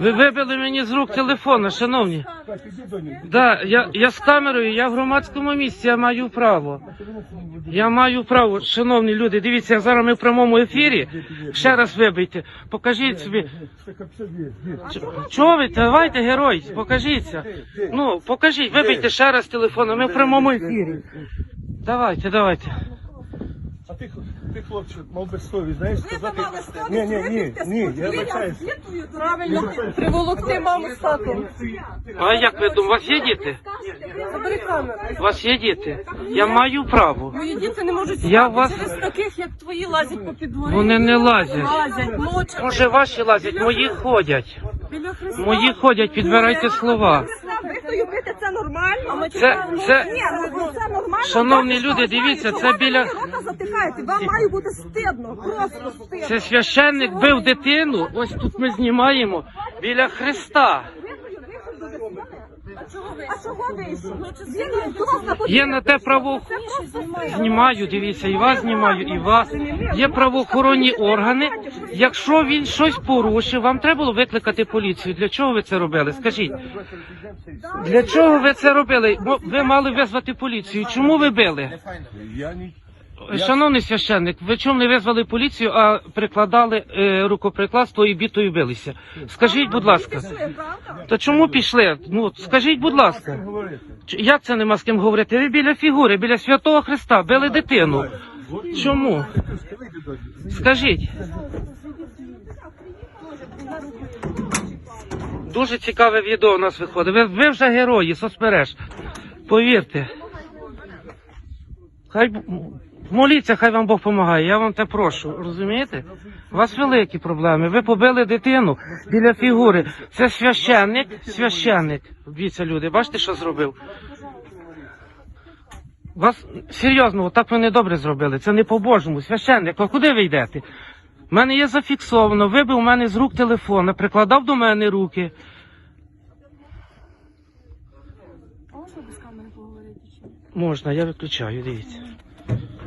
Ви вибили мені з рук телефона, шановні. Да, я, я з камерою, я в громадському місці, я маю право. Я маю право, шановні люди, дивіться, зараз ми в прямому ефірі. Ще раз вибийте. Покажіть собі. Чого ви? Давайте, герой, покажіться. Ну, покажіть, вибийте ще раз телефон, ми в прямому ефірі. Давайте, давайте. А ти, ти хлопче, мав би совість, знаєш, сказати... Ні, ні, ні, ні, я вибачаюсь. Правильно, приволокти маму з татом. А як ви думаєте, у вас є діти? Забери камеру. У вас є діти? Я маю право. Мої діти не можуть Я спати вас- через таких, як твої, лазять по підворі. Вони не лазять. Лазять, ночі. Може ваші лазять, мої ходять. Біля Христа. Мої ходять, підбирайте слова. Вихтою бити це нормально? Це, це, Ні, ну це нормально. шановні люди, дивіться, це біля. Рота затикаєте, вам має бути стидно, просто стидно. Це священник бив дитину. Ось тут ми знімаємо біля Христа. А чого вийшов? Вдома Є на те право. Знімаю, дивіться, і вас знімаю, і вас. Є правоохоронні органи. Якщо він щось порушив, вам треба було викликати поліцію. Для чого ви це робили? Скажіть. Для чого ви це робили? Бо Ви мали визвати поліцію. Чому ви били? Я ні... Шановний священник, ви чому не визвали поліцію, а прикладали е, рукоприкладство і бітою билися? Скажіть, будь ласка, то чому пішли? Ну скажіть, будь ласка, Ч- як це нема з ким говорити? Ви біля фігури, біля святого Христа били дитину. Чому? Скажіть. Дуже цікаве відео у нас виходить. Ви, ви вже герої соцмереж. Повірте. Хай б- моліться, хай вам Бог допомагає. Я вам те прошу. Розумієте? У вас великі проблеми. Ви побили дитину біля фігури. Це священник, священник. Дивіться, люди, бачите, що зробив? Вас серйозно, отак ви недобре зробили. Це не по-божому. Священник, а куди ви йдете? У мене є зафіксовано, вибив у мене з рук телефона, прикладав до мене руки. Можна, я виключаю, дивіться.